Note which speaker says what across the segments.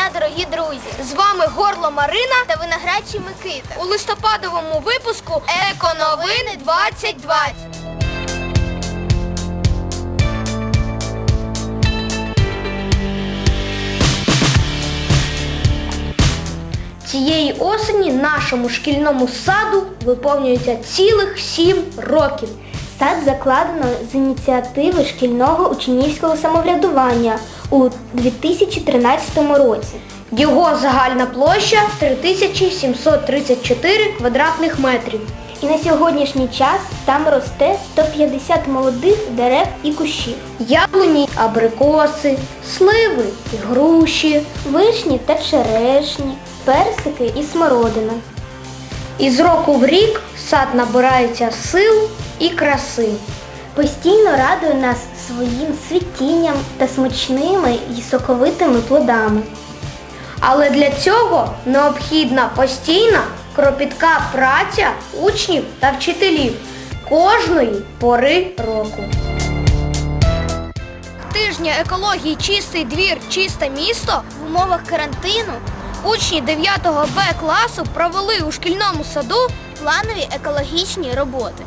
Speaker 1: дня, дорогі друзі!
Speaker 2: З вами Горло Марина
Speaker 1: Та виноградчий Микита.
Speaker 2: у листопадовому випуску Еконовини 2020. Цієї осені нашому шкільному саду виповнюється цілих сім років.
Speaker 3: Сад закладено з ініціативи шкільного учнівського самоврядування у 2013 році.
Speaker 2: Його загальна площа 3734 квадратних метрів.
Speaker 3: І на сьогоднішній час там росте 150 молодих дерев і кущів,
Speaker 2: Яблуні, абрикоси, сливи і груші.
Speaker 3: вишні та черешні, персики і смородина.
Speaker 2: І з року в рік сад набирається сил і краси.
Speaker 3: Постійно радує нас своїм світінням та смачними і соковитими плодами.
Speaker 2: Але для цього необхідна постійна кропітка праця учнів та вчителів кожної пори року. Тижня екології Чистий двір, чисте місто
Speaker 1: В умовах карантину
Speaker 2: учні 9 Б класу провели у шкільному саду
Speaker 1: планові екологічні роботи.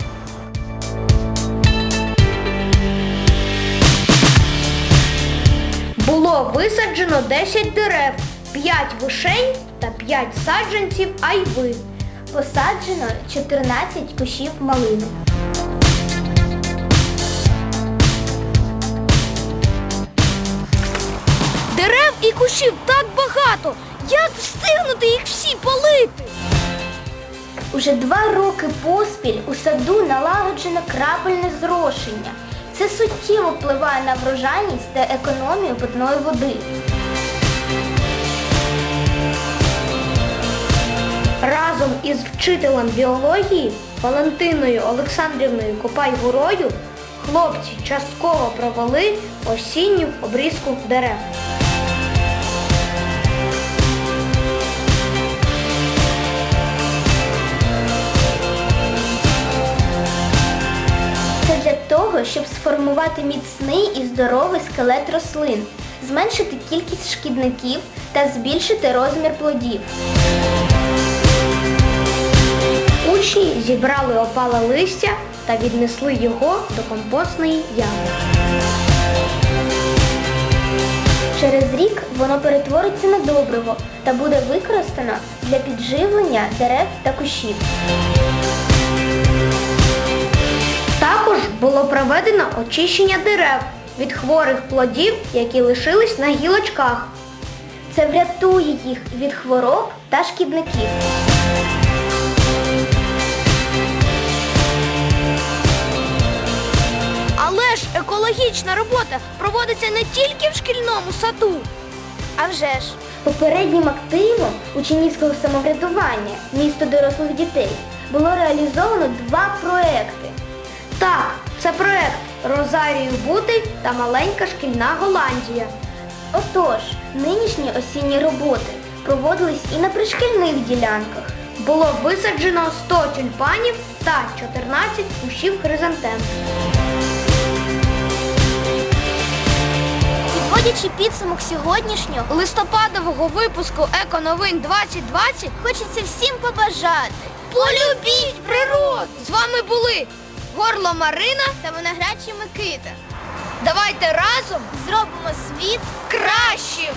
Speaker 2: Було висаджено 10 дерев, 5 вишень та 5 саджанців айви.
Speaker 3: Посаджено 14 кущів малини.
Speaker 2: Дерев і кущів так багато. Як встигнути їх всі полити?
Speaker 3: Уже два роки поспіль у саду налагоджено крапельне зрошення. Це суттєво впливає на врожайність та економію питної води.
Speaker 2: Разом із вчителем біології Валентиною Олександрівною Копай-Гурою хлопці частково провели осінню обрізку дерев.
Speaker 3: Щоб сформувати міцний і здоровий скелет рослин, зменшити кількість шкідників та збільшити розмір плодів.
Speaker 2: Учні зібрали опале листя та віднесли його до компостної ями.
Speaker 3: Через рік воно перетвориться на добриво та буде використано для підживлення дерев та кущів.
Speaker 2: Було проведено очищення дерев від хворих плодів, які лишились на гілочках.
Speaker 3: Це врятує їх від хвороб та шкідників.
Speaker 2: Але ж екологічна робота проводиться не тільки в шкільному саду.
Speaker 1: А вже ж,
Speaker 3: Попереднім активом учнівського самоврядування місто дорослих дітей було реалізовано два проекти.
Speaker 2: Так, це проект Розарію Бутиль та маленька шкільна Голландія.
Speaker 3: Отож, нинішні осінні роботи проводились і на пришкільних ділянках.
Speaker 2: Було висаджено 100 тюльпанів та 14 кущів хризантем.
Speaker 1: підводячи підсумок сьогоднішнього,
Speaker 2: Листопадового випуску Еконовин 2020
Speaker 1: хочеться всім побажати
Speaker 2: полюбіть природу! З вами були Горло Марина.
Speaker 1: та виноградчі Микита.
Speaker 2: Давайте разом
Speaker 1: Зробимо світ
Speaker 2: кращим!